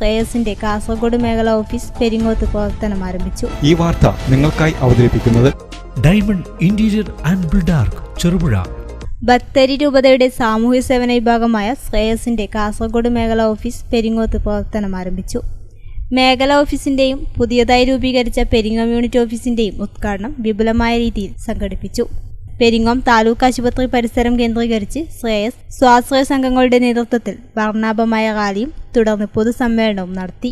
ശ്രേയസിന്റെ കാസർഗോഡ് മേഖലാ ഓഫീസ് പെരിങ്ങോത്ത് പ്രവർത്തനം ആരംഭിച്ചു. ഈ വാർത്ത നിങ്ങൾക്കായി അവതരിപ്പിക്കുന്നത് diamond interior and Buildark Cherupuzha. Bathery രൂപതയുടെ സാമൂഹ്യ സേവന വിഭാഗമായ ശ്രേയസിന്റെ കാസർഗോഡ് മേഖലാ ഓഫീസ് പെരിങ്ങോത്ത് പ്രവർത്തനം ആരംഭിച്ചു. മേഖലാ ഓഫീസിന്റെയും പുതിയതായി രൂപീകരിച്ച പെരിങ്ങം യൂണിറ്റ് ഓഫീസിന്റെയും ഉദ്ഘാടനം വിപുലമായ രീതിയിൽ സംഘടിപ്പിച്ചു. പെരിങ്ങോം താലൂക്ക് ആശുപത്രി പരിസരം കേന്ദ്രീകരിച്ച് ശ്രേയസ് സ്വാശ്രയ സംഘങ്ങളുടെ നേതൃത്വത്തിൽ വർണാഭമായ റാലിയും തുടർന്ന് പൊതുസമ്മേളനവും നടത്തി.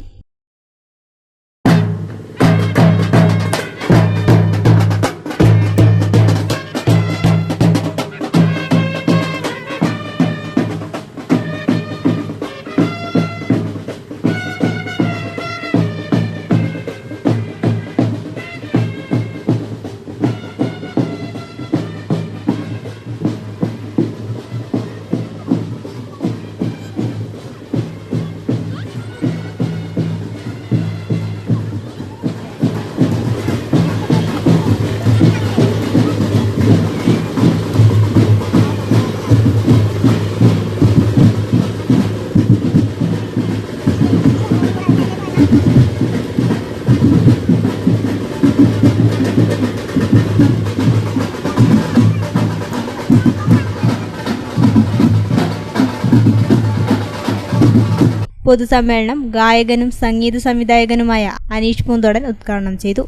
പൊതുസമ്മേളനം ഗായകനും സംഗീത സംവിധായകനുമായ അനീഷ് പൂന്തോടൻ ഉദ്ഘാടനം ചെയ്തു.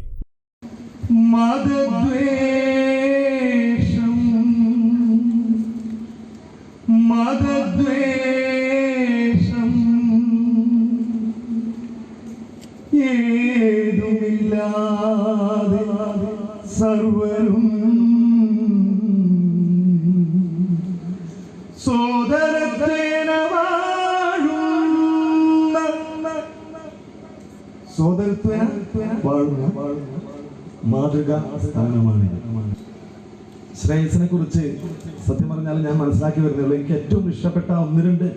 മതദ്വേഷം വാഴുന്ന സ്ഥാനമാണ് ശ്രേയസിനെ കുറിച്ച് സത്യം പറഞ്ഞാൽ ഞാൻ മനസ്സിലാക്കി വരുന്നുള്ളൂ. എനിക്ക് ഏറ്റവും ഇഷ്ടപ്പെട്ട ഒന്ന് രണ്ട്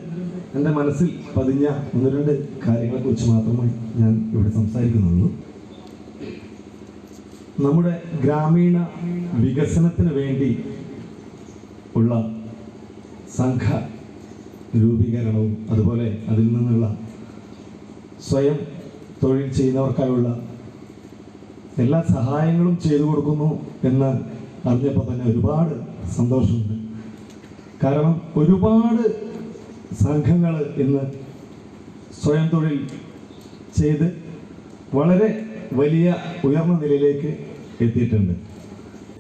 എന്റെ മനസ്സിൽ പതിഞ്ഞ ഒന്ന് രണ്ട് കാര്യങ്ങളെ കുറിച്ച് മാത്രമേ ഞാൻ ഇവിടെ സംസാരിക്കുന്നുള്ളൂ. നമ്മുടെ ഗ്രാമീണ വികസനത്തിന് വേണ്ടി ഉള്ള സംഘ രൂപീകരണവും അതുപോലെ അതിൽ നിന്നുള്ള സ്വയം തൊഴിൽ ചെയ്യുന്നവർക്കായുള്ള എല്ലാ സഹായങ്ങളും ചെയ്തു കൊടുക്കുന്നു എന്ന് അറിഞ്ഞപ്പോൾ തന്നെ ഒരുപാട് സന്തോഷമുണ്ട്. കാരണം ഒരുപാട് സംഘങ്ങൾ ഇന്ന് സ്വയം തൊഴിൽ ചെയ്ത് വളരെ വലിയ ഉയർന്ന നിലയിലേക്ക് എത്തിയിട്ടുണ്ട്.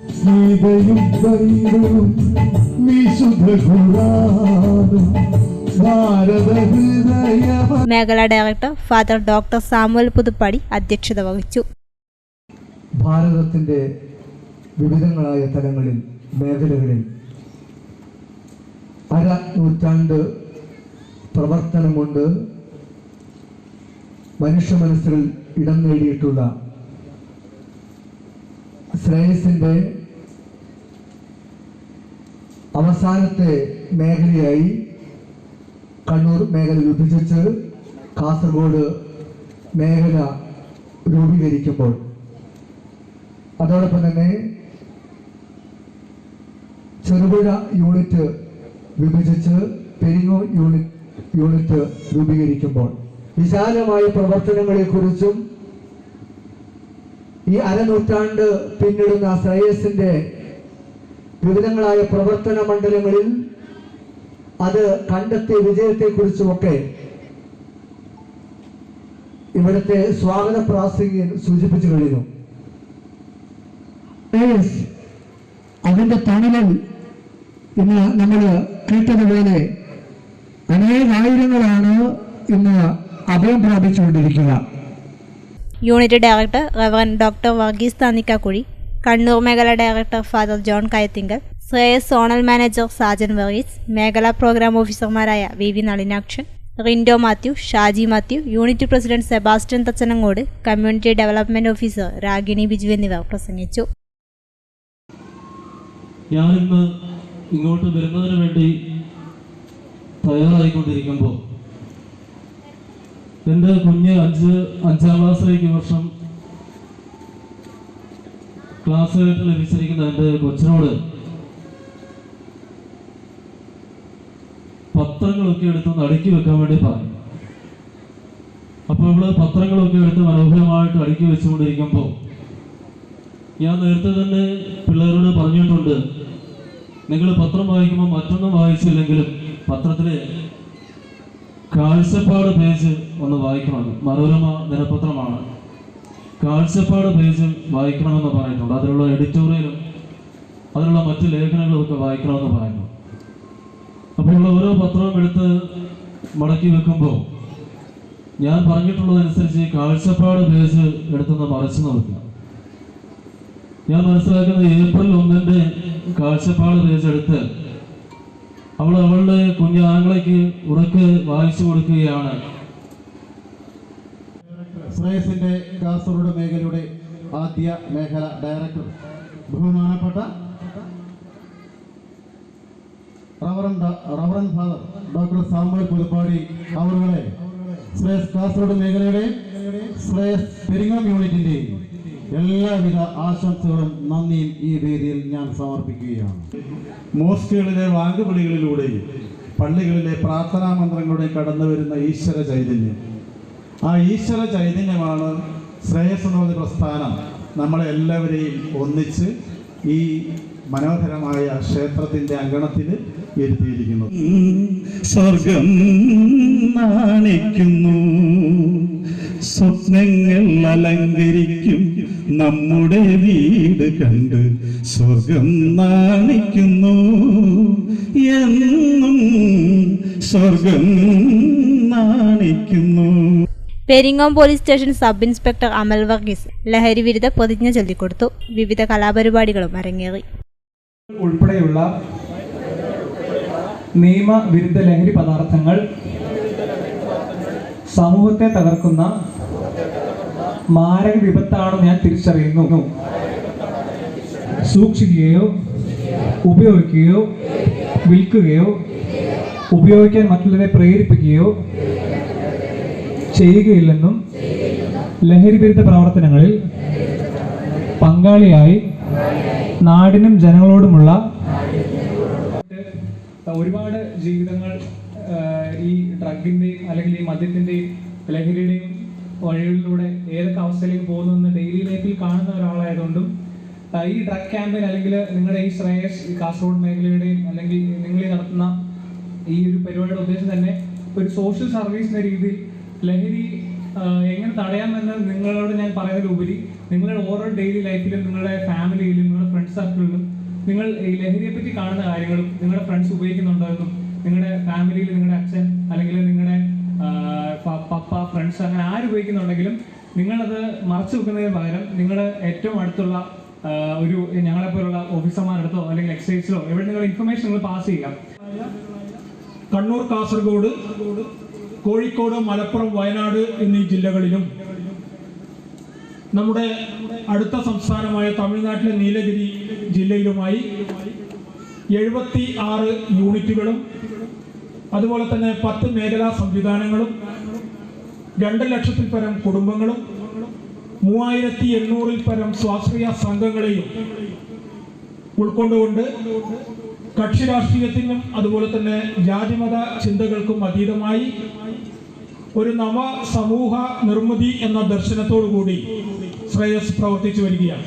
ഗീതയും സംഗീതവും വിശുദ്ധ ഭാരത മേഖലാ director father doctor Samuel Puthuppady അധ്യക്ഷത വഹിച്ചു. ഭാരതത്തിന്റെ വിവിധങ്ങളായ തലങ്ങളിൽ മേഖലകളിൽ അര നൂറ്റാണ്ട് പ്രവർത്തനം കൊണ്ട് മനുഷ്യ മനസ്സിൽ ഇടം നേടിയിട്ടുള്ള ശ്രേയസിന്റെ അവസാനത്തെ മേഖലയായി കണ്ണൂർ മേഖല വിഭജിച്ച് കാസർഗോഡ് മേഖല രൂപീകരിക്കുമ്പോൾ. അതോടൊപ്പം തന്നെ ചെറുപുഴ യൂണിറ്റ് വിഭജിച്ച് പെരിങ്ങോ യൂണിറ്റ് യൂണിറ്റ് രൂപീകരിക്കുമ്പോൾ. വിശാലമായ പ്രവർത്തനങ്ങളെക്കുറിച്ചും ഈ അരനൂറ്റാണ്ട് പിന്നിടുന്ന ശ്രേയസിന്റെ വിവിധങ്ങളായ പ്രവർത്തന മണ്ഡലങ്ങളിൽ അത് കണ്ടെത്തിയ വിജയത്തെക്കുറിച്ചുമൊക്കെ ഇവിടുത്തെ സ്വാഗത പ്രാസംഗികൻ സൂചിപ്പിച്ചു കഴിഞ്ഞു. അതിന്റെ തണലിൽ ഇന്ന് നമ്മൾ കേട്ടതുപോലെ അനേകായിരങ്ങളാണ് ഇന്ന് അഭയം പ്രാപിച്ചുകൊണ്ടിരിക്കുക. Unit director reverend doctor Varghese Thannikkakuzhi Kannur മേഖല director father John Kayathinkal Shreyas zonal manager Sajan Varghese മേഖലാ പ്രോഗ്രാം ഓഫീസർമാരായ V V Nalinakshan. Rindo Mathew Shaji Mathew unit president Sebastian Thachanangode community development officer Ragini Biju എന്നിവർ പ്രസംഗിച്ചു. ഞാനിന്ന് ഇങ്ങോട്ട് വരുന്നതിന് വേണ്ടി തയ്യാറായിക്കൊണ്ടിരിക്കുമ്പോൾ എന്റെ കുഞ്ഞ് അഞ്ച് അഞ്ചാം ക്ലാസ്സിലേക്ക് വർഷം ക്ലാസ് ആയിട്ട് ലഭിച്ചിരിക്കുന്ന എന്റെ കൊച്ചിനോട് പത്രങ്ങളൊക്കെ എടുത്ത് അടുക്കി വെക്കാൻ വേണ്ടി പറഞ്ഞു. അപ്പോൾ ഇവിടെ പത്രങ്ങളൊക്കെ എടുത്ത് മനോഹരമായിട്ട് അടുക്കി വെച്ചുകൊണ്ടിരിക്കുമ്പോൾ ഞാൻ നേരത്തെ തന്നെ പിള്ളേരോട് പറഞ്ഞിട്ടുണ്ട് നിങ്ങൾ പത്രം വായിക്കുമ്പോൾ മറ്റൊന്നും വായിച്ചില്ലെങ്കിലും പത്രത്തിൽ കാഴ്ചപ്പാട് പേജ് ഒന്ന് വായിക്കണം. മനോരമ ദിനപത്രമാണ്. കാഴ്ചപ്പാട് പേജ് വായിക്കണമെന്ന് പറഞ്ഞിട്ടുണ്ട്. അതിലുള്ള എഡിറ്റോറിയലും അതിലുള്ള മറ്റു ലേഖനങ്ങളും ഒക്കെ വായിക്കണമെന്ന് പറയുന്നു. അപ്പോൾ ഉള്ള ഓരോ പത്രവും എടുത്ത് മടക്കി വെക്കുമ്പോൾ ഞാൻ പറഞ്ഞിട്ടുള്ളതനുസരിച്ച് ഈ കാഴ്ചപ്പാട് പേജ് എടുത്തൊന്ന് മറച്ചു നോക്കുക. ഞാൻ മനസ്സിലാക്കുന്നത് ഏപ്രിൽ ഒന്നിന്റെ കാഴ്ചപ്പാട് പേജ് എടുത്ത് അവൾ അവളുടെ കുഞ്ഞാങ്ങളേക്ക് ഉറക്കെ വായിച്ചു കൊടുക്കുകയാണ്. ശ്രേയസിന്റെ കാസർഗോഡ് മേഖലയുടെ ആദ്യ മേഖല ഡയറക്ടർ. ബഹുമാനപ്പെട്ട reverend father doctor Samuel Puthuppady അവരുടെ ശ്രേയസ് കാസർഗോഡ് മേഖലയുടെ ശ്രേയസ് പെരിങ്ങോം യൂണിറ്റിന്റെയും എല്ലാവിധ ആശംസകളും നന്ദിയും ഈ വേദിയിൽ ഞാൻ സമർപ്പിക്കുകയാണ്. മോസ്കുകളിലെ വാങ്കുവിളികളിലൂടെയും പള്ളികളിലെ പ്രാർത്ഥനാ മന്ത്രങ്ങളുടെ കടന്നു വരുന്ന ഈശ്വര ചൈതന്യം. ആ ഈശ്വര ചൈതന്യമാണ് ശ്രേയസ് എന്ന പ്രസ്ഥാനം. നമ്മളെ എല്ലാവരെയും ഒന്നിച്ച് ഈ മനോഹരമായ ക്ഷേത്രത്തിന്റെ അങ്കണത്തിൽ ഇരുത്തിയിരിക്കുന്നു. സ്വർഗം നാണിക്കുന്നു. സ്വപ്നങ്ങൾ അലങ്കരിക്കും നമ്മുടെ വീട് കണ്ട് സ്വർഗം നാണിക്കുന്നു. എന്നും സ്വർഗം നാണിക്കുന്നു. Peringome police station sub inspector Amal Varghese ലഹരി വിരുദ്ധ പ്രതിജ്ഞ ചൊല്ലിക്കൊടുത്തു. വിവിധ കലാപരിപാടികളും അരങ്ങേറി. ഉൾപ്പെടെയുള്ള നിയമവിരുദ്ധ ലഹരി പദാർത്ഥങ്ങൾ സമൂഹത്തെ തകർക്കുന്ന മാരക വിപത്താണെന്ന് ഞാൻ തിരിച്ചറിയുന്നു. സൂക്ഷിക്കുകയോ ഉപയോഗിക്കുകയോ വിൽക്കുകയോ ഉപയോഗിക്കാൻ മറ്റുള്ളവരെ പ്രേരിപ്പിക്കുകയോ ചെയ്യുകയില്ലെന്നും ലഹരി വിരുദ്ധ പ്രവർത്തനങ്ങളിൽ പങ്കാളിയായി നാടിനും ജനങ്ങളോടുമുള്ള ഒരുപാട് ജീവിതങ്ങൾ ഈ ഡ്രഗിന്റെയും അല്ലെങ്കിൽ ഈ മദ്യത്തിന്റെയും ലഹരിയുടെയും വഴികളിലൂടെ ഏതൊക്കെ അവസ്ഥയിലേക്ക് പോകുന്നു ഡെയിലി ലൈഫിൽ കാണുന്ന ഒരാളായതുകൊണ്ടും ഈ ഡ്രഗ് ക്യാമ്പയിൻ അല്ലെങ്കിൽ നിങ്ങളുടെ ഈ ശ്രേയസ് കാസർഗോഡ് മേഖലയുടെയും അല്ലെങ്കിൽ നിങ്ങൾ ഈ നടത്തുന്ന ഈ ഒരു പരിപാടിയുടെ ഉദ്ദേശം തന്നെ ഒരു സോഷ്യൽ സർവീസ് എന്ന രീതിയിൽ ലഹരി എങ്ങനെ തടയാമെന്ന് നിങ്ങളോട് ഞാൻ പറയുന്നതിലുപരി നിങ്ങളുടെ ഓരോ ഡെയിലി ലൈഫിലും നിങ്ങളുടെ ഫാമിലിയിലും നിങ്ങളുടെ ഫ്രണ്ട്സ് സർക്കിളിലും നിങ്ങൾ ഈ ലഹരിയെ പറ്റി കാണുന്ന കാര്യങ്ങളും നിങ്ങളുടെ ഫ്രണ്ട്സ് ഉപയോഗിക്കുന്നുണ്ടോ എന്നും നിങ്ങളുടെ ഫാമിലിയിൽ നിങ്ങളുടെ അച്ഛൻ അല്ലെങ്കിൽ നിങ്ങളുടെ ഫ്രണ്ട്സ് അങ്ങനെ ആര് ഉപയോഗിക്കുന്നുണ്ടെങ്കിലും നിങ്ങളത് മറച്ചു വെക്കുന്നതിന് പകരം നിങ്ങൾ ഏറ്റവും അടുത്തുള്ള ഒരു ഞങ്ങളെ ഞങ്ങളെപ്പോലുള്ള ഓഫീസർമാരടുത്തോ അല്ലെങ്കിൽ എക്സൈസിലോ എവിടെ നിങ്ങൾ ഇൻഫർമേഷൻ നിങ്ങൾ പാസ് ചെയ്യുക. കണ്ണൂർ കാസർഗോഡ് കോഴിക്കോട് മലപ്പുറം വയനാട് എന്നീ ജില്ലകളിലും നമ്മുടെ അടുത്ത സംസ്ഥാനമായ തമിഴ്നാട്ടിലെ നീലഗിരി ജില്ലയിലുമായി എഴുപത്തി ആറ് യൂണിറ്റുകളും അതുപോലെ തന്നെ പത്ത് മേഖലാ സംവിധാനങ്ങളും രണ്ട് ലക്ഷത്തിൽ പരം കുടുംബങ്ങളും മൂവായിരത്തി എണ്ണൂറിൽ പരം സ്വാശ്രയ സംഘങ്ങളെയും ഉൾക്കൊണ്ടുകൊണ്ട് കക്ഷി രാഷ്ട്രീയത്തിനും അതുപോലെ തന്നെ ജാതിമത ചിന്തകൾക്കും അതീതമായി ഒരു നവ സമൂഹ നിർമ്മിതി എന്ന ദർശനത്തോടു കൂടി ശ്രേയസ് പ്രവർത്തിച്ചു വരികയാണ്.